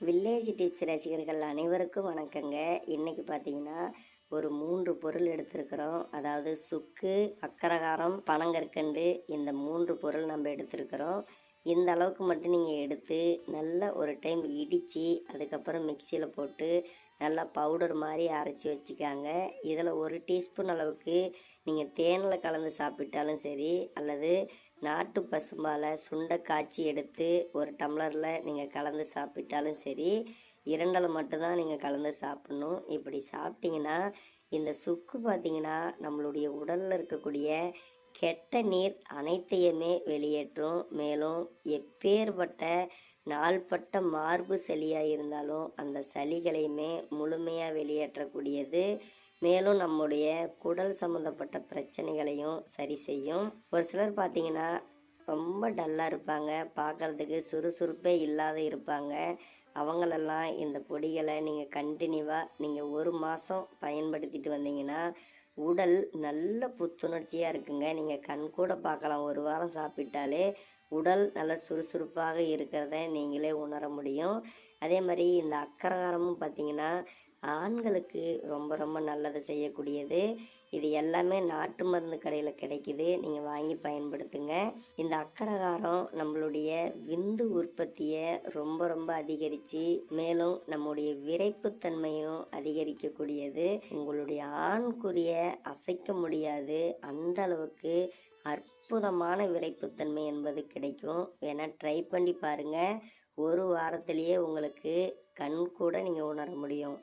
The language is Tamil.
வில்லேஜ் டிப்ஸ் ரசிகர்கள் அனைவருக்கும் வணக்கங்க. இன்றைக்கி பார்த்தீங்கன்னா ஒரு மூன்று பொருள் எடுத்திருக்கிறோம். அதாவது சுக்கு அக்கரகாரம் பனங்கற்கண்டு இந்த மூன்று பொருள் நம்ம எடுத்திருக்கிறோம். இந்த அளவுக்கு மட்டும் நீங்கள் எடுத்து நல்லா ஒரு டைம் இடித்து அதுக்கப்புறம் மிக்சியில் போட்டு நல்லா பவுடர் மாதிரி அரைச்சி வச்சுக்காங்க. இதில் ஒரு டீஸ்பூன் அளவுக்கு நீங்கள் தேனில் கலந்து சாப்பிட்டாலும் சரி அல்லது நாட்டு பசும்பால் சுண்டை காய்ச்சி எடுத்து ஒரு டம்ளரில் நீங்கள் கலந்து சாப்பிட்டாலும் சரி இரண்டில் மட்டும்தான் நீங்கள் கலந்து சாப்பிடணும். இப்படி சாப்பிட்டிங்கன்னா இந்த சுக்கு பார்த்தீங்கன்னா நம்மளுடைய உடலில் இருக்கக்கூடிய கெட்ட நீர் அனைத்தையுமே வெளியேற்றும். மேலும் எப்பேற்பட்ட நாள்பட்ட மார்பு சளியாக இருந்தாலும் அந்த சளிகளையுமே முழுமையாக வெளியேற்றக்கூடியது. மேலும் நம்முடைய குடல் சம்மந்தப்பட்ட பிரச்சனைகளையும் சரி செய்யும். ஒரு சிலர் பார்த்தீங்கன்னா ரொம்ப டல்லாக இருப்பாங்க. பார்க்குறதுக்கு சுறுசுறுப்பே இல்லாத இருப்பாங்க. அவங்களெல்லாம் இந்த பொடிகளை நீங்கள் கண்டினியூவாக நீங்கள் ஒரு மாதம் பயன்படுத்திட்டு வந்தீங்கன்னா உடல் நல்ல புத்துணர்ச்சியாக இருக்குங்க. நீங்கள் கண் கூட பார்க்கலாம். ஒரு வாரம் சாப்பிட்டாலே உடல் நல்ல சுறுசுறுப்பாக இருக்கிறத நீங்களே உணர முடியும். அதே மாதிரி இந்த அக்கரகாரமும் பார்த்தீங்கன்னா ஆண்களுக்கு ரொம்ப ரொம்ப நல்லது செய்யக்கூடியது. இது எல்லாமே நாட்டு மருந்து கடையில் கிடைக்குது. நீங்கள் வாங்கி பயன்படுத்துங்க. இந்த அக்கரகாரம் நம்மளுடைய விந்து உற்பத்தியை ரொம்ப ரொம்ப அதிகரித்து மேலும் நம்முடைய விரைப்புத்தன்மையும் அதிகரிக்கக்கூடியது. உங்களுடைய ஆண்குறிய அசைக்க முடியாது. அந்த அளவுக்கு அற்புதமான விரைப்புத்தன்மை என்பது கிடைக்கும். வேணால் ட்ரை பண்ணி பாருங்கள் ஒரு வாரத்திலேயே உங்களுக்கு கண் கூட நீங்கள் உணர முடியும்.